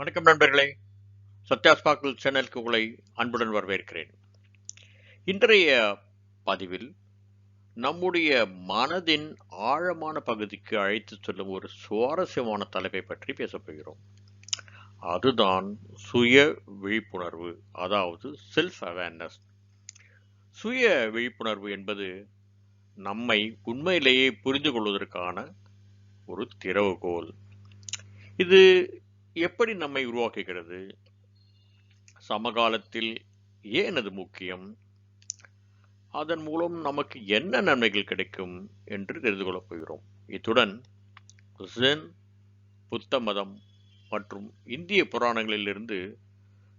வணக்கம் நண்பர்களே. சத்யாஸ்பாக்கள் சேனலுக்கு உங்களை அன்புடன் வரவேற்கிறேன். இன்றைய பதிவில் நம்முடைய மனதின் ஆழமான பகுதிக்கு அழைத்து செல்லும் ஒரு சுவாரஸ்யமான தலைப்பை பற்றி பேசப்போகிறோம் அதுதான் சுய விழிப்புணர்வு அதாவது செல்ஃப் அவேர்னஸ் சுய விழிப்புணர்வு என்பது நம்மை உண்மையிலேயே புரிந்து கொள்வதற்கான ஒரு திறவுகோல். இது எப்படி நம்மை உருவாக்குகிறது? சமகாலத்தில் ஏன் அது முக்கியம்? அதன் மூலம் நமக்கு என்ன நன்மைகள் கிடைக்கும் என்று தெரிந்து கொள்ளப் போகிறோம். இத்துடன் ஜென் புத்த மதம் மற்றும் இந்திய புராணங்களிலிருந்து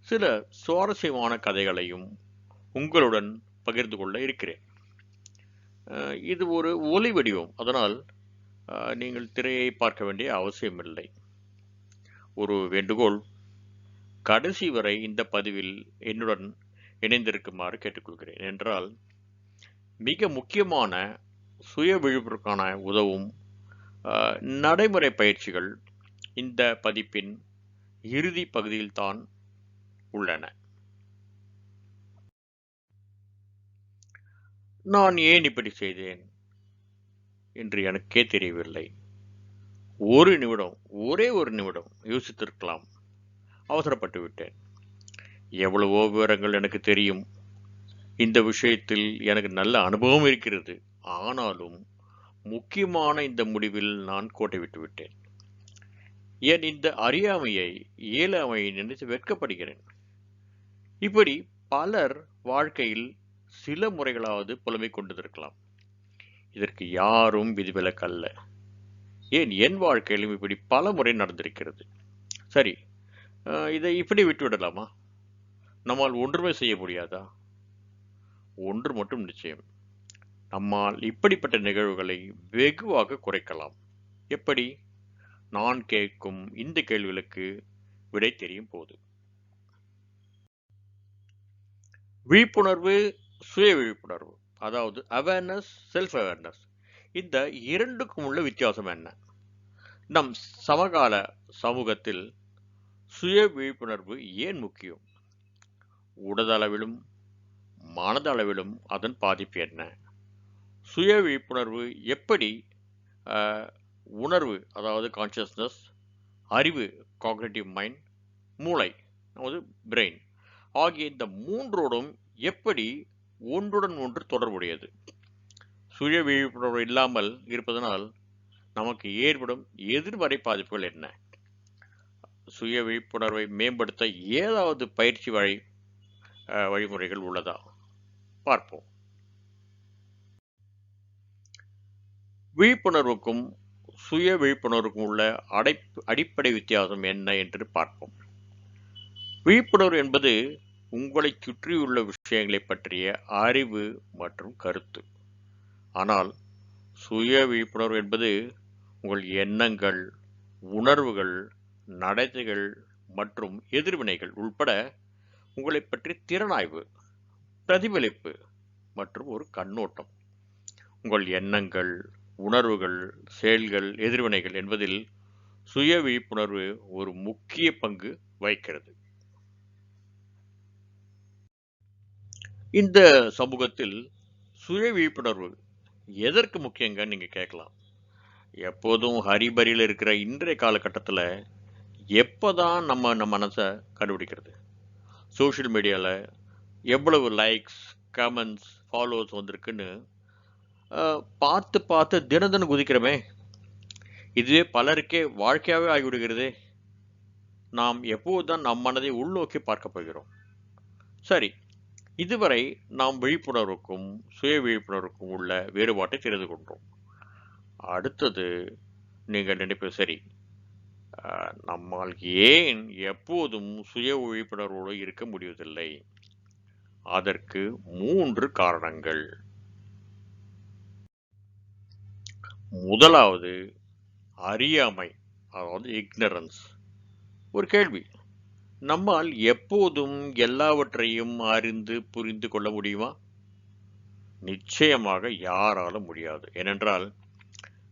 சில சுவாரஸ்யமான கதைகளையும் உங்களுடன் பகிர்ந்து கொள்ள இருக்கிறேன். இது ஒரு ஒலி வடிவம். அதனால் நீங்கள் திரையை பார்க்க வேண்டிய அவசியமில்லை. ஒரு வேண்டுகோள். கடைசி வரை இந்த பதிவில் என்னுடன் இணைந்திருக்குமாறு கேட்டுக்கொள்கிறேன். என்றால் மிக முக்கியமான சுய விழிப்புக்கான உதவும் நடைமுறை பயிற்சிகள் இந்த பதிப்பின் இறுதி பகுதியில்தான் உள்ளன. நான் ஏன் இப்படி செய்தேன்? என்று எனக்கே தெரியவில்லை. ஒரு நிமிடம் ஒரே ஒரு நிமிடம் யோசித்திருக்கலாம். அவசரப்பட்டு விட்டேன். எவ்வளவோ விவரங்கள் எனக்கு தெரியும். இந்த விஷயத்தில் எனக்கு நல்ல அனுபவம் இருக்கிறது. ஆனாலும் முக்கியமான இந்த முடிவில் நான் கோட்டை விட்டு விட்டேன். என் இந்த அறியாமையை இயலாமையை நினைத்து வெட்கப்படுகிறேன்? இப்படி பலர் வாழ்க்கையில் சில முறைகளாவது புலமை கொண்டிருக்கலாம். இதற்கு யாரும் விதிவிலக்கல்ல. ஏன் என் வாழ்க்கையிலும் இப்படி பல முறை நடந்திருக்கிறது? சரி இதை இப்படி விட்டுவிடலாமா? நம்மால் ஒன்றுமே செய்ய முடியாதா? ஒன்று மட்டும் நிச்சயம். நம்மால் இப்படிப்பட்ட நிகழ்வுகளை வெகுவாக குறைக்கலாம். எப்படி? நான் கேட்கும் இந்த கேள்விகளுக்கு விடை தெரியும் போது. விழிப்புணர்வு சுய விழிப்புணர்வு. அதாவது அவேர்னஸ் செல்ஃப் அவேர்னஸ் இந்த இரண்டுக்கும் உள்ள வித்தியாசம் என்ன? நம் சமகால சமூகத்தில் சுய விழிப்புணர்வு ஏன் முக்கியம்? உடலளவிலும் மனதளவிலும் அதன் பாதிப்பு என்ன? சுய விழிப்புணர்வு எப்படி உணர்வு அதாவது கான்ஷியஸ்னஸ் அறிவு காக்னேட்டிவ் மைண்ட் மூளை அதாவது பிரெயின் ஆகிய இந்த மூன்றோடும் எப்படி ஒன்றுடன் ஒன்று தொடர்புடையது? சுய விழிப்புணர்வு இல்லாமல் இருப்பதனால் நமக்கு ஏற்படும் எதிர்மறை பாதிப்புகள் என்ன? சுய விழிப்புணர்வை மேம்படுத்த ஏதாவது பயிற்சி வழி வழிமுறைகள் உள்ளதா? பார்ப்போம். விழிப்புணர்வுக்கும் சுய விழிப்புணர்வுக்கும் உள்ள அடை அடிப்படை வித்தியாசம் என்ன என்று பார்ப்போம். விழிப்புணர்வு என்பது உங்களை சுற்றியுள்ள விஷயங்களை பற்றிய அறிவு மற்றும் கருத்து. ஆனால் சுய விழிப்புணர்வு என்பது உங்கள் எண்ணங்கள் உணர்வுகள் நடத்தைகள் மற்றும் எதிர்வினைகள் உள்பட உங்களை பற்றி திறனாய்வு பிரதிபலிப்பு மற்றும் ஒரு கண்ணோட்டம். உங்கள் எண்ணங்கள் உணர்வுகள் செயல்கள் எதிர்வினைகள் என்பதில் சுய விழிப்புணர்வு ஒரு முக்கிய பங்கு வகிக்கிறது. இந்த சமூகத்தில் சுய விழிப்புணர்வு எதற்கு முக்கியங்கன்னு நீங்கள் கேட்கலாம். எப்போதும் ஹரிபரியில் இருக்கிற இன்றைய காலகட்டத்தில் எப்போ தான் நம்ம நம்ம மனசை கண்டுபிடிக்கிறது? சோஷியல் மீடியாவில் எவ்வளவு லைக்ஸ் கமெண்ட்ஸ் ஃபாலோவர்ஸ் வந்திருக்குன்னு பார்த்து பார்த்து தின தினம் குதிக்கிறோமே. இதுவே பலருக்கே வாழ்க்கையாகவே ஆகிவிடுகிறதே. நாம் எப்போதுதான் நம் மனதை உள்நோக்கி பார்க்க போகிறோம். சரி இதுவரை நாம் விழிப்புணர்வுக்கும் சுய விழிப்புணர்வுக்கும் உள்ள வேறுபாட்டை தெரிந்து கொண்டோம். அடுத்தது நீங்கள் நினைப்பது சரி. நம்மால் ஏன் எப்போதும் சுய விழிப்புணர்வோடு இருக்க முடிவதில்லை? அதற்கு மூன்று காரணங்கள். முதலாவது அறியாமை அதாவது இக்னரன்ஸ் ஒரு கேள்வி. நம்மால் எப்போதும் எல்லாவற்றையும் அறிந்து புரிந்து கொள்ள முடியுமா? நிச்சயமாக யாராலும் முடியாது. ஏனென்றால்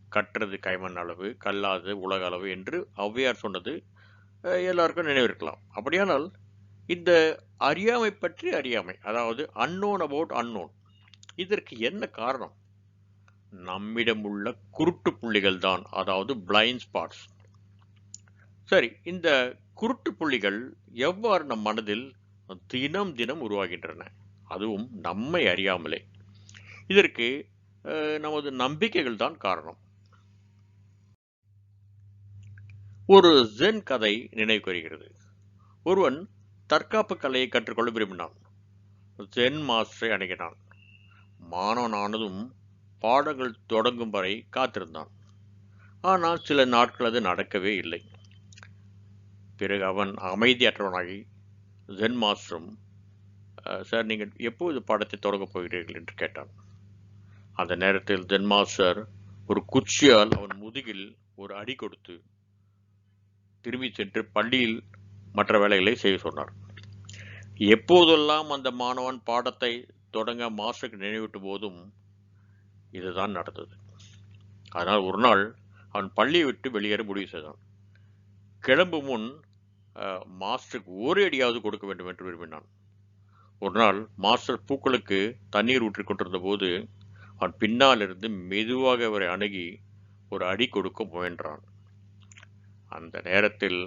கற்றது கைமண் அளவு கல்லாது உலக அளவு என்று ஔவையார் சொன்னது எல்லாருக்கும் நினைவிருக்கலாம். அப்படியானால் இந்த அறியாமை பற்றி அறியாமை அதாவது அன்னோன் அபவுட் அன்னோன் இதற்கு என்ன காரணம்? நம்மிடம் உள்ள குருட்டு புள்ளிகள் தான் அதாவது பிளைண்ட் ஸ்பாட்ஸ் சரி இந்த குருட்டு புள்ளிகள் எவ்வாறு நம் மனதில் தினம் தினம் உருவாகின்றன? அதுவும் நம்மை அறியாமலே. இதற்கு நமது நம்பிக்கைகள் தான் காரணம். ஒரு ஜென் கதை நினைவு வருகிறது ஒருவன் தற்காப்பு கலையை கற்றுக்கொள்ள விரும்பினான். ஜென் மாஸ்டரை அணுகினான். மாணவனானதும் பாடங்கள் தொடங்கும் வரை காத்திருந்தான். ஆனால் சில நாட்கள் அது நடக்கவே இல்லை. பிறகு அவன் அமைதியற்றவனாகி ஜென் மாஸ்டரும் சார் நீங்கள் எப்போது பாடத்தை தொடங்கப் போகிறீர்கள்? என்று கேட்டான். அந்த நேரத்தில் ஜென் மாஸ்டர் ஒரு குச்சியால் அவன் முதுகில் ஒரு அடி கொடுத்து திரும்பி சென்று பள்ளியில் மற்ற வேலைகளை செய்ய சொன்னார். எப்போதெல்லாம் அந்த மாணவன் பாடத்தை தொடங்க மாஸ்டருக்கு நினைவிட்ட போதும் இதுதான் நடந்தது. அதனால் ஒரு நாள் அவன் பள்ளியை விட்டு வெளியேற முடிவு செய்தான். கிளம்பும் முன் மாஸ்டருக்கு ஒரு அடியாவது கொடுக்க வேண்டும் என்று விரும்பினான். ஒரு நாள் மாஸ்டர் பூக்களுக்கு தண்ணீர் ஊற்றிக் கொண்டிருந்த போது அவன் பின்னாலிருந்து மெதுவாக அவரை அணுகி ஒரு அடி கொடுக்க முயன்றான். அந்த நேரத்தில்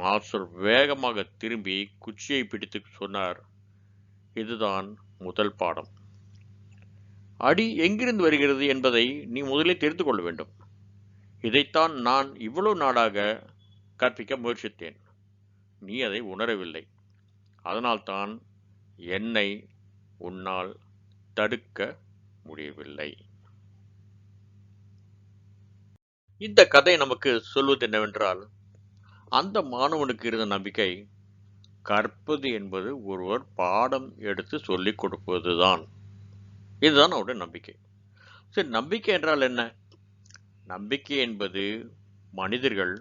மாஸ்டர் வேகமாக திரும்பி குச்சியை பிடித்து சொன்னார் இதுதான் முதல் பாடம். அடி எங்கிருந்து வருகிறது என்பதை நீ முதலில் தெரிந்து கொள்ள வேண்டும். இதைத்தான் நான் இவ்வளவு நாளாக கற்பிக்க முயற்சித்தேன். நீ அதை உணரவில்லை. அதனால்தான் என்னை உன்னால் தடுக்க முடியவில்லை. இந்த கதை நமக்கு சொல்வது என்னவென்றால் அந்த மாணவனுக்கு இருந்த நம்பிக்கை கற்பது என்பது ஒருவர் பாடம் எடுத்து சொல்லிக் கொடுப்பதுதான். இதுதான் அவருடைய நம்பிக்கை. சரி நம்பிக்கை என்றால் என்ன? நம்பிக்கை என்பது மனிதர்கள்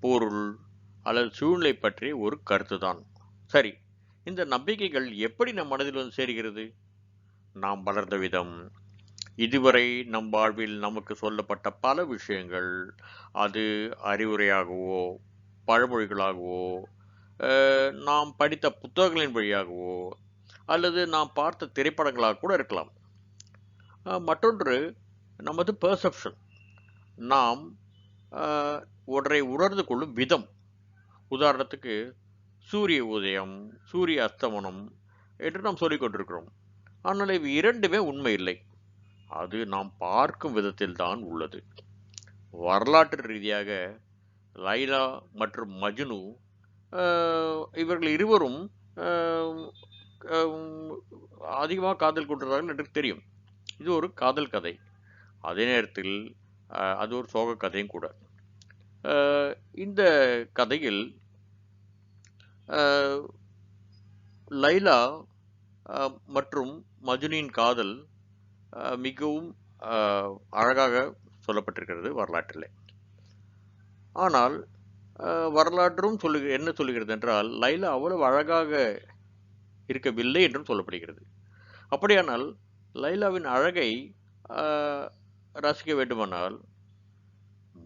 பொருள் அல்லது சூழ்நிலை பற்றிய ஒரு கருத்து தான் சரி இந்த நம்பிக்கைகள் எப்படி நம் மனதில் வந்து சேர்கிறது? நாம் வளர்ந்த விதம். இதுவரை நம் வாழ்வில் நமக்கு சொல்லப்பட்ட பல விஷயங்கள். அது அறிவுரையாகவோ பழமொழிகளாகவோ நாம் படித்த புத்தகங்களின் வழியாகவோ அல்லது நாம் பார்த்த திரைப்படங்களாக கூட இருக்கலாம். மற்றொன்று நமது பெர்செப்ஷன் நாம் ஒன்றை உணர்ந்து கொள்ளும் விதம். உதாரணத்துக்கு சூரிய உதயம் சூரிய அஸ்தமனம் என்று நாம் சொல்லிக்கொண்டிருக்கிறோம் ஆனால் இவை இரண்டுமே உண்மை இல்லை. அது நாம் பார்க்கும் விதத்தில் தான் உள்ளது. வரலாற்று ரீதியாக லைலா மற்றும் மஜ்னு இவர்கள் இருவரும் அதிகமாக காதல் கொண்டிருந்தார்கள் என்று தெரியும். இது ஒரு காதல் கதை. அதே நேரத்தில் அது ஒரு சோக கதையும் கூட. இந்த கதையில் லைலா மற்றும் மஜுனியின் காதல் மிகவும் அழகாக சொல்லப்பட்டிருக்கிறது வரலாற்றில். ஆனால் வரலாற்றும் சொல்லு என்ன சொல்லுகிறது என்றால் லைலா அவ்வளவு அழகாக இருக்கவில்லை என்றும் சொல்லப்படுகிறது. அப்படியானால் லைலாவின் அழகை ரசிக்க வேண்டுமானால்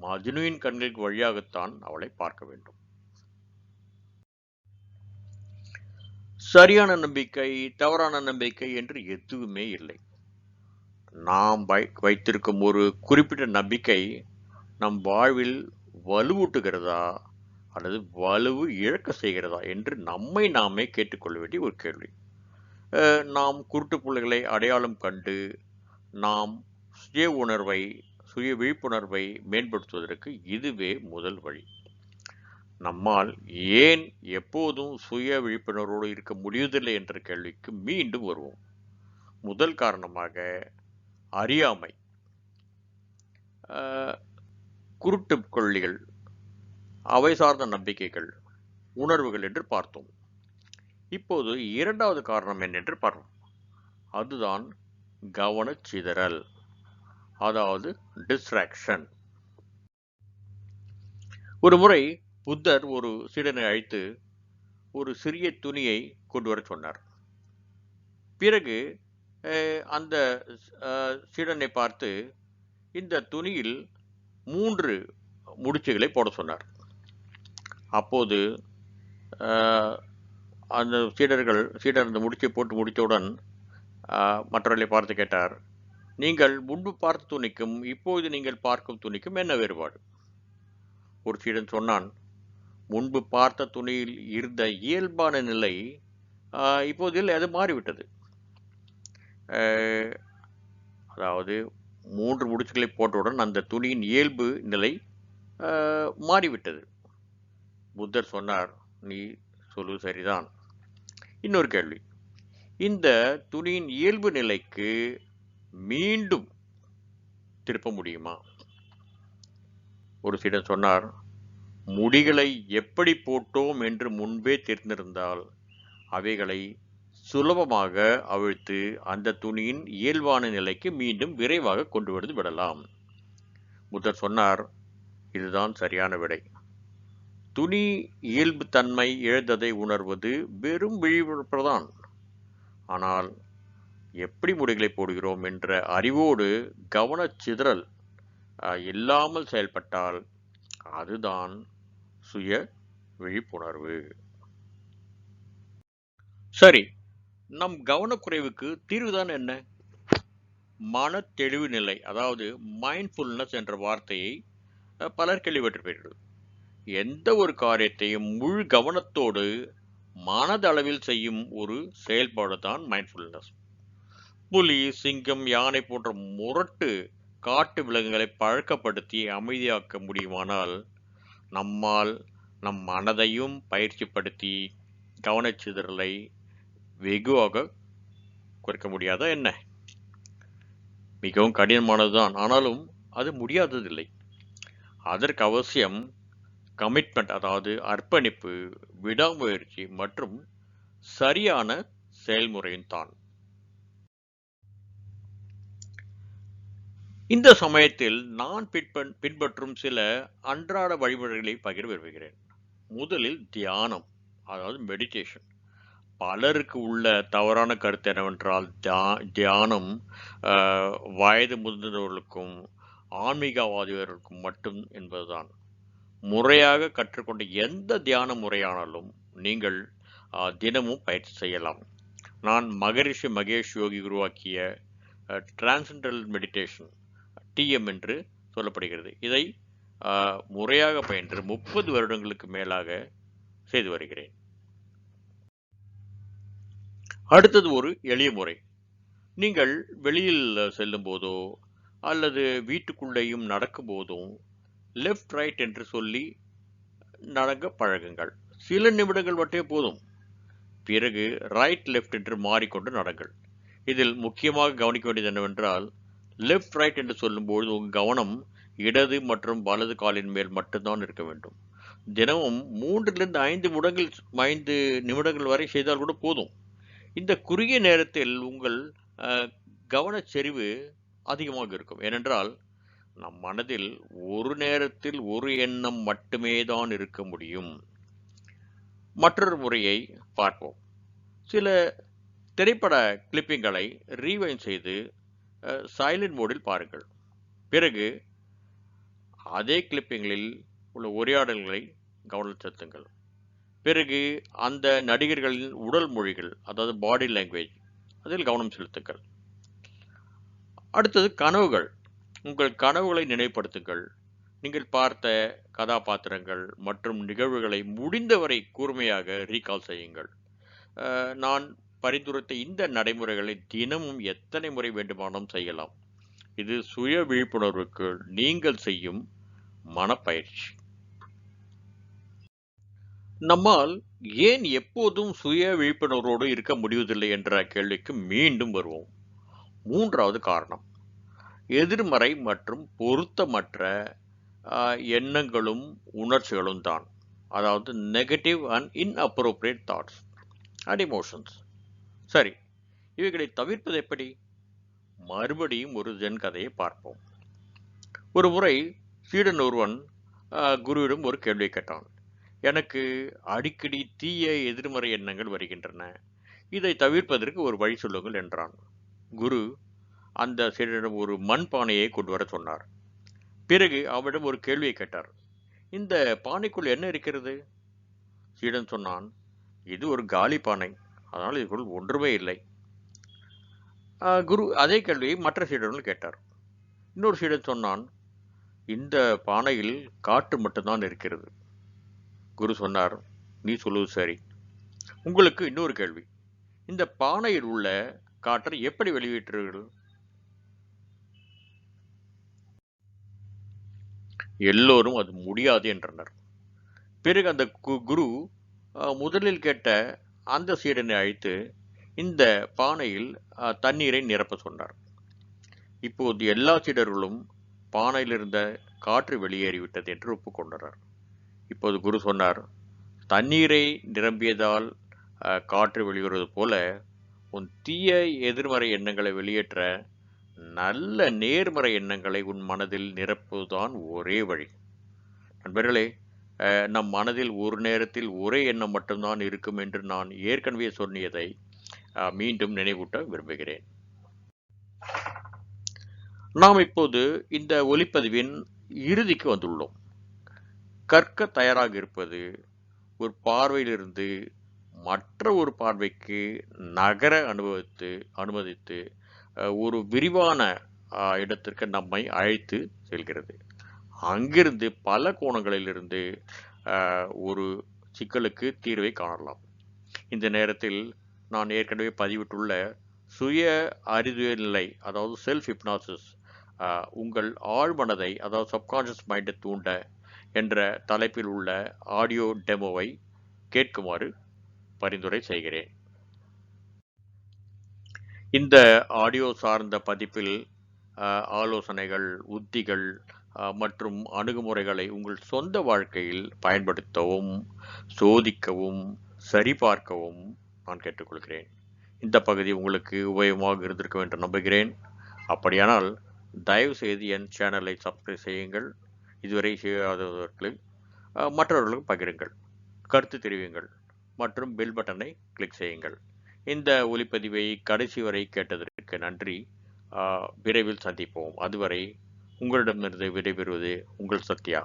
மஜ்னுவின் கண்களுக்கு வழியாகத்தான் அவளை பார்க்க வேண்டும். சரியான நம்பிக்கை தவறான நம்பிக்கை என்று எதுவுமே இல்லை. நாம் வைத்திருக்கும் ஒரு குறிப்பிட்ட நம்பிக்கை நம் வாழ்வில் வலுவூட்டுகிறதா அல்லது வலுவு இழக்க செய்கிறதா என்று நம்மை நாமே கேட்டுக்கொள்ள வேண்டிய ஒரு கேள்வி. நாம் குருட்டு பிள்ளைகளை அடையாளம் கண்டு நாம் சுய உணர்வை சுய விழிப்புணர்வை மேம்படுத்துவதற்கு இதுவே முதல் வழி. நம்மால் ஏன் எப்போதும் சுய விழிப்புணர்வோடு இருக்க முடிவதில்லை என்ற கேள்விக்கு மீண்டும் வருவோம். முதல் காரணமாக அறியாமை. குருட்டு கொள்ளிகள் அவை சார்ந்த நம்பிக்கைகள் உணர்வுகள் என்று பார்த்தோம். இப்போது இரண்டாவது காரணம் என்னென்று பார்ப்போம். அதுதான் கவனச்சிதறல் அதாவது டிஸ்ட்ராக்ஷன் ஒரு முறை புத்தர் ஒரு சீடனை அழைத்து ஒரு சிறிய துணியை கொண்டு வரச் சொன்னார். பிறகு அந்த சீடனை பார்த்து இந்த துணியில் மூன்று முடிச்சுகளை போட சொன்னார். அப்போது அந்த சீடர்கள் சீடர் அந்த முடிச்சை போட்டு முடித்தவுடன் மற்றவர்களை பார்த்து கேட்டார் நீங்கள் முன்பு பார்த்த துணிக்கும் இப்போது நீங்கள் பார்க்கும் துணிக்கும் என்ன வேறுபாடு? ஒரு சீடன் சொன்னான் முன்பு பார்த்த துணியில் இருந்த இயல்பான நிலை இப்போதில் இப்போது இல்லை அது மாறிவிட்டது. அதாவது மூன்று முடிச்சுகளை போட்டவுடன் அந்த துணியின் இயல்பு நிலை மாறிவிட்டது. புத்தர் சொன்னார் நீ சொல்லு சரிதான். இன்னொரு கேள்வி. இந்த துணியின் இயல்பு நிலைக்கு மீண்டும் திருப்ப முடியுமா? ஒரு சிலர் சொன்னார் முடிகளை எப்படி போட்டோம் என்று முன்பே தெரிந்திருந்தால் அவைகளை சுலபமாக அவிழ்த்து அந்த துணியின் இயல்பான நிலைக்கு மீண்டும் விரைவாக கொண்டு வந்து விடலாம். புத்தர் சொன்னார் இதுதான் சரியான விடை. துணி இயல்பு தன்மை இழந்ததை உணர்வது வெறும் விழிப்புணர்வுதான். ஆனால் எப்படி முடிகளை போடுகிறோம் என்ற அறிவோடு கவனச்சிதறல் இல்லாமல் செயல்பட்டால் அதுதான் சுய விழிப்புணர்வு. சரி நம் கவனக்குறைவுக்கு தீர்வுதான் என்ன? மன தெளிவு நிலை அதாவது மைண்ட்ஃபுல்னஸ் என்ற வார்த்தையை பலர் கேள்விப்பட்டிருப்பீர்கள். எந்த ஒரு காரியத்தையும் முழு கவனத்தோடு மனதளவில் செய்யும் ஒரு செயல்பாடு தான் மைண்ட்ஃபுல்னஸ் புலி சிங்கம் யானை போன்ற முரட்டு காட்டு விலங்குகளை பழக்கப்படுத்தி அமைதியாக்க முடியுமானால் நம்மால் நம் மனதையும் பயிற்சிப்படுத்தி கவனச்சிதறலை வெகுவாக குறைக்க முடியாதா என்ன? மிகவும் கடினமானதுதான். ஆனாலும் அது முடியாததில்லை. அதற்கு அவசியம் கமிட்மெண்ட் அதாவது அர்ப்பணிப்பு விடாமுயற்சி மற்றும் சரியான செயல்முறையும் தான் இந்த சமயத்தில் நான் பின்பன் பின்பற்றும் சில அன்றாட வழிமுறைகளை பகிர விரும்புகிறேன். முதலில் தியானம் அதாவது மெடிடேஷன் பலருக்கு உள்ள தவறான கருத்து என்னவென்றால் தியா- தியானம் வயது முதிர்ந்தவர்களுக்கும் ஆன்மீகவாதிகளுக்கும் மட்டும் என்பதுதான். முறையாக கற்றுக்கொண்ட எந்த தியான முறையானாலும் நீங்கள் தினமும் பயிற்சி செய்யலாம். நான் மகரிஷி மகேஷ் யோகி உருவாக்கிய டிரான்சென்டல் மெடிடேஷன் டிஎம் என்று சொல்லப்படுகிறது. இதை முறையாக பயின்று முப்பது வருடங்களுக்கு மேலாக செய்து வருகிறேன். அடுத்தது ஒரு எளிய முறை. நீங்கள் வெளியில் செல்லும் போதோ அல்லது வீட்டுக்குள்ளேயும் நடக்கும் போதும் லெஃப்ட் ரைட் என்று சொல்லி நடக்க பழகுங்கள். சில நிமிடங்கள் மட்டுமே போதும். பிறகு ரைட் லெஃப்ட் என்று மாறிக்கொண்டு நடங்கள். இதில் முக்கியமாக கவனிக்க வேண்டியது என்னவென்றால் லெஃப்ட் ரைட் என்று சொல்லும்போது உங்கள் கவனம் இடது மற்றும் வலது காலின் மேல் மட்டும்தான் இருக்க வேண்டும். தினமும் மூன்றிலிருந்து ஐந்து முடங்கள் ஐந்து நிமிடங்கள் வரை செய்தால் கூட போதும். இந்த குறுகிய நேரத்தில் உங்கள் கவனச்செறிவு அதிகமாக இருக்கும். ஏனென்றால் நம் மனதில் ஒரு நேரத்தில் ஒரு எண்ணம் மட்டுமே தான் இருக்க முடியும். மற்றொரு முறையை பார்ப்போம். சில திரைப்பட கிளிப்பிங்களை ரீவைன் செய்து சைலண்ட் மோடில் பாருங்கள். பிறகு அதே கிளிப்பிங்களில் உள்ள உரையாடல்களை கவனம் செலுத்துங்கள். பிறகு அந்த நடிகர்களின் உடல் மொழிகள் அதாவது பாடி லாங்குவேஜ் அதில் கவனம் செலுத்துங்கள். அடுத்தது கனவுகள். உங்கள் கனவுகளை நினைப்படுத்துங்கள் நீங்கள் பார்த்த கதாபாத்திரங்கள் மற்றும் நிகழ்வுகளை முடிந்தவரை கூர்மையாக ரீகால் செய்யுங்கள். நான் பரிந்துரைத்த இந்த நடைமுறைகளை தினமும் எத்தனை முறை வேண்டுமானாலும் செய்யலாம். இது சுய விழிப்புணர்வுக்கு நீங்கள் செய்யும் மனப்பயிற்சி. நம்மால் ஏன் எப்போதும் சுய விழிப்புணர்வோடு இருக்க முடிவதில்லை என்ற கேள்விக்கு மீண்டும் வருவோம். மூன்றாவது காரணம். எதிர்மறை மற்றும் பொருத்தமற்ற எண்ணங்களும் உணர்ச்சிகளும் தான். அதாவது negative and inappropriate thoughts and emotions சரி இவைகளை தவிர்ப்பது எப்படி? மறுபடியும் ஒரு ஜென் கதையை பார்ப்போம். ஒரு முறை சீடன் ஒருவன் குருவிடம் ஒரு கேள்வி கேட்டான். எனக்கு அடிக்கடி தீய எதிர்மறை எண்ணங்கள் வருகின்றன. இதை தவிர்ப்பதற்கு ஒரு வழி சொல்லுங்கள் என்றான். குரு அந்த சீடனிடம் ஒரு மண் பானையை கொண்டு வர சொன்னார். பிறகு அவனிடம் ஒரு கேள்வியை கேட்டார். இந்த பானைக்குள் என்ன இருக்கிறது? சீடன் சொன்னான் இது ஒரு காலி பானை. அதனால் இதுக்குள் ஒன்றுமே இல்லை. குரு அதே கேள்வியை மற்ற சீடர்கள் கேட்டார். இன்னொரு சீடன் சொன்னான் இந்த பானையில் காற்று மட்டும்தான் இருக்கிறது. குரு சொன்னார் நீ சொல்லுவது சரி. உங்களுக்கு இன்னொரு கேள்வி இந்த பானையில் உள்ள காற்றை எப்படி வெளியேற்றுவீர்கள்? எல்லோரும் அது முடியாது என்றனர். பிறகு அந்த கு- குரு முதலில் கேட்ட அந்த சீடனை அழைத்து இந்த பானையில் தண்ணீரை நிரப்ப சொன்னார். இப்போது எல்லா சீடர்களும் பானையில் இருந்த காற்று வெளியேறிவிட்டது என்று ஒப்புக்கொண்டனர் இப்போது குரு சொன்னார் தண்ணீரை நிரம்பியதால் காற்று வெளியேறுவது போல உன் தீய எதிர்மறை எண்ணங்களை வெளியேற்ற நல்ல நேர்மறை எண்ணங்களை உன் மனதில் நிரப்புவதுதான் ஒரே வழி. நண்பர்களே நம் மனதில் ஒரு நேரத்தில் ஒரே எண்ணம் மட்டும்தான் இருக்கும் என்று நான் ஏற்கனவே சொன்னியதை மீண்டும் நினைவூட்ட விரும்புகிறேன். நாம் இப்போது இந்த ஒலிப்பதிவின் இறுதிக்கு வந்துள்ளோம். கற்க தயாராக இருப்பது ஒரு பார்வையிலிருந்து மற்ற ஒரு பார்வைக்கு நகர அனுபவித்து அனுமதித்து ஒரு விரிவான இடத்திற்கு நம்மை அழைத்து செல்கிறது. அங்கிருந்து பல கோணங்களிலிருந்து ஒரு சிக்கலுக்கு தீர்வை காணலாம். இந்த நேரத்தில் நான் ஏற்கனவே பதிவிட்டுள்ள சுய அறிவியல் நிலை அதாவது செல்ஃப் ஹிப்னாசிஸ் உங்கள் ஆழ்மனதை அதாவது சப்கான்ஷியஸ் மைண்டை தூண்ட என்ற தலைப்பில் உள்ள ஆடியோ டெமோவை கேட்குமாறு பரிந்துரை செய்கிறேன். இந்த ஆடியோ சார்ந்த பதிப்பில் ஆலோசனைகள் உத்திகள் மற்றும் அணுகுமுறைகளை உங்கள் சொந்த வாழ்க்கையில் பயன்படுத்தவும் சோதிக்கவும் சரிபார்க்கவும் நான் கேட்டுக்கொள்கிறேன். இந்த பகுதி உங்களுக்கு உபயோகமாக இருந்திருக்கும் என்று நம்புகிறேன். அப்படியானால் தயவு செய்து என் சேனலை சப்ஸ்கிரைப் செய்யுங்கள். இதுவரை செய்யாதவர்களை மற்றவர்களுக்கும் பகிருங்கள். கருத்து தெரிவியுங்கள். மற்றும் பெல் பட்டனை கிளிக் செய்யுங்கள். இந்த ஒலிப்பதிவை கடைசி வரை கேட்டதற்கு நன்றி. விரைவில் சந்திப்போம். அதுவரை உங்களிடமிருந்து விடைபெறுவது உங்கள் சத்யா.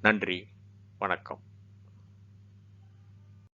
நன்றி. வணக்கம்.